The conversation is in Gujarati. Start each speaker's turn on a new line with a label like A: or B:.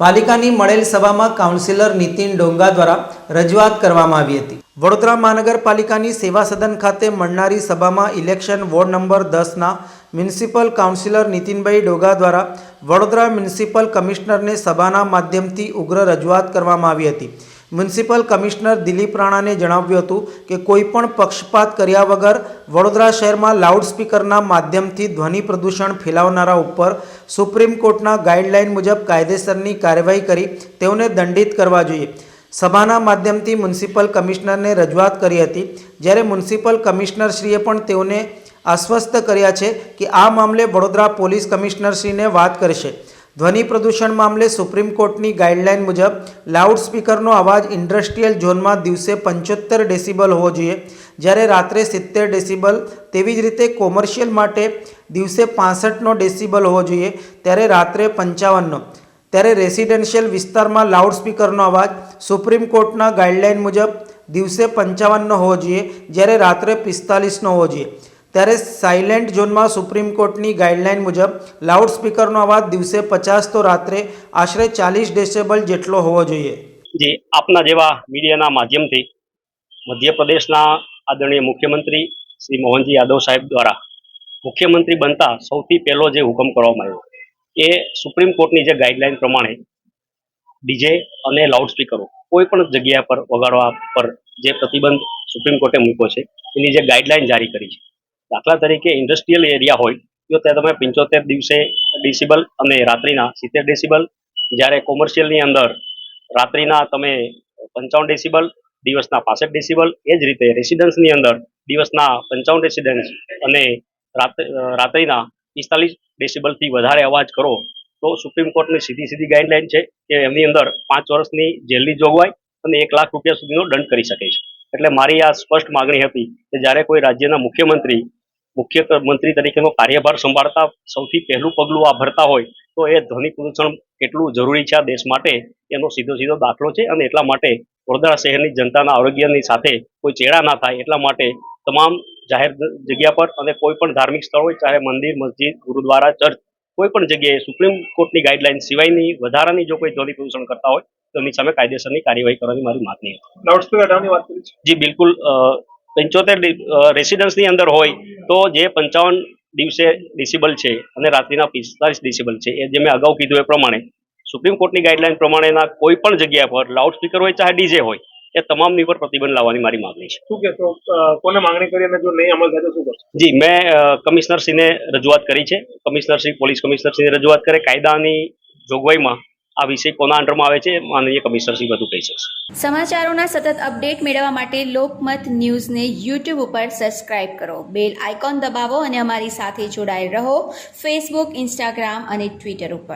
A: પાલિકાની મળેલ સભામાં કાઉન્સિલર નીતિન ડોંગા દ્વારા રજૂઆત કરવામાં આવી હતી. વડોદરા મહાનગરપાલિકાની સેવા સદન ખાતે મળનારી સભામાં ઇલેક્શન વોર્ડ નંબર દસના મ્યુનિસિપલ કાઉન્સિલર નીતિનભાઈ ડોગા દ્વારા વડોદરા મ્યુનિસિપલ કમિશનરને સભાના માધ્યમથી ઉગ્ર રજૂઆત કરવામાં આવી હતી. મ્યુનિસિપલ કમિશનર દિલીપ રાણાને જણાવ્યું હતું કે કોઈપણ પક્ષપાત કર્યા વગર વડોદરા શહેરમાં લાઉડસ્પીકરના માધ્યમથી ધ્વનિ પ્રદૂષણ ફેલાવનારા ઉપર સુપ્રીમ કોર્ટના ગાઈડલાઇન મુજબ કાયદેસરની કાર્યવાહી કરી તેઓને દંડિત કરવા જોઈએ. સભાના માધ્યમથી મ્યુનિસિપલ કમિશનરને રજૂઆત કરી હતી. જ્યારે મ્યુનિસિપલ કમિશનરશ્રીએ પણ તેઓને આશ્વસ્ત કર્યા છે કે આ મામલે વડોદરા પોલીસ કમિશનરશ્રીને વાત કરશે. ધ્વનિ પ્રદૂષણ મામલે સુપ્રીમ કોર્ટની ગાઈડલાઇન મુજબ લાઉડ સ્પીકરનો અવાજ ઇન્ડસ્ટ્રીયલ ઝોનમાં દિવસે પંચોતેર ડેસિબલ હોવો જોઈએ. જ્યારે રાત્રે સિત્તેર ડેસિબલ તેવી જ રીતે કોમર્શિયલ માટે દિવસે પાસઠનો ડેસિબલ હોવો જોઈએ. ત્યારે રાત્રે પંચાવનનો. ત્યારે રેસિડેન્શિયલ વિસ્તારમાં લાઉડ સ્પીકરનો અવાજ સુપ્રીમ કોર્ટના ગાઈડલાઇન મુજબ દિવસે પંચાવનનો હોવો જોઈએ. જ્યારે રાત્રે પિસ્તાલીસનો હોવો જોઈએ. ત્યારે સાયલેન્ટ ઝોનમાં સુપ્રીમ કોર્ટની ગાઈડલાઇન મુજબ લાઉડ સ્પીકરનો અવાજ દિવસે પચાસ તો રાત્રે આશરે ચાલીસ ડેસેબલ જેટલો હોવો જોઈએ.
B: જે આપના જેવા મીડિયાના માધ્યમથી મધ્યપ્રદેશના આદરણીય મુખ્યમંત્રી શ્રી મોહનજી યાદવ સાહેબ દ્વારા મુખ્યમંત્રી બનતા સૌથી પહેલો જે હુકમ કરવામાં આવ્યો એ સુપ્રીમ કોર્ટની જે ગાઈડલાઇન પ્રમાણે ડીજે અને લાઉડસ્પીકરો કોઈ પણ જગ્યા પર વગાડવા પર જે પ્રતિબંધ સુપ્રીમ કોર્ટે મૂક્યો છે, એની જે ગાઈડલાઇન જારી કરી છે. દાખલા તરીકે ઇન્ડસ્ટ્રીયલ એરિયા હોય, તો ત્યાં તમે પંચોતેર દિવસે ડેસિબલ અને રાત્રિના સિત્તેર ડેસિબલ જ્યારે કોમર્શિયલની અંદર રાત્રિના તમે પંચાવન ડેસિબલ દિવસના પાસઠ ડેસિબલ એ જ રીતે રેસિડન્સની અંદર દિવસના પંચાવન રેસિડન્સ અને રાત- રાત્રિના પિસ્તાલીસ ડેસિબલથી વધારે અવાજ કરો, તો સુપ્રીમ કોર્ટની સીધી સીધી ગાઈડલાઈન છે કે એમની અંદર પાંચ વર્ષની જેલની જોગવાઈ અને એક લાખ રૂપિયા સુધીનો દંડ કરી શકે છે. એટલે મારી આ સ્પષ્ટ માગણી હતી કે જ્યારે કોઈ રાજ્યના મુખ્યમંત્રી મુખ્ય મંત્રી તરીકેનો કાર્યભાર સંભાળતા સૌથી પહેલું પગલું આ ભરતા હોય તો એ ધ્વનિ પ્રદૂષણ કેટલું જરૂરી છે આ દેશ માટે? એનો સીધો સીધો દાખલો છે અને એટલા માટે વડોદરા શહેરની જનતાના આરોગ્યની સાથે કોઈ ચેડા ના થાય એટલા માટે તમામ જાહેર જગ્યા પર અને કોઈ પણ ધાર્મિક સ્થળ હોય ચાહે મંદિર મસ્જિદ ગુરુદ્વારા ચર્ચ કોઈ પણ જગ્યાએ સુપ્રીમ કોર્ટની ગાઈડલાઈન સિવાયની વધારાની જો કોઈ ધ્વનિ પ્રદૂષણ કરતા હોય તો એમની સામે કાયદેસરની કાર્યવાહી કરવાની મારી માગણી હતી જી બિલકુલ પંચોતેર રેસિડન્સની અંદર હોય તો જે પંચાવન દિવસે ડિસિબલ છે અને રાત્રિના પિસ્તાલીસ ડિસિબલ છે એ જે મેં અગાઉ કીધું એ પ્રમાણે સુપ્રીમ કોર્ટની ગાઈડલાઈન પ્રમાણેના કોઈ પણ જગ્યા પર લાઉડ સ્પીકર હોય ચાહે ડીજે હોય એ તમામની પર પ્રતિબંધ લાવવાની મારી માંગણી છે.
C: શું કહેશો? કોને માંગણી કરી અને જો નહીં અમલ થાય તો શું કરશો?
B: જી મેં કમિશનરશ્રીને રજૂઆત કરી છે. કમિશનરશ્રી પોલીસ કમિશનરશ્રીને રજૂઆત કરે. કાયદાની જોગવાઈમાં આ વિષય કોના અંડરમાં આવે છે, માનનીય કમિશનરશ્રી બધું કહી શકશે.
D: સમાચારોના સતત અપડેટ મેળવવા માટે લોકમત ન્યૂઝને યુટ્યુબ ઉપર સબસ્ક્રાઇબ કરો. બેલ આઇકોન દબાવો અને અમારી સાથે જોડાયેલ રહો. ફેસબુક ઇન્સ્ટાગ્રામ અને ટ્વિટર ઉપર.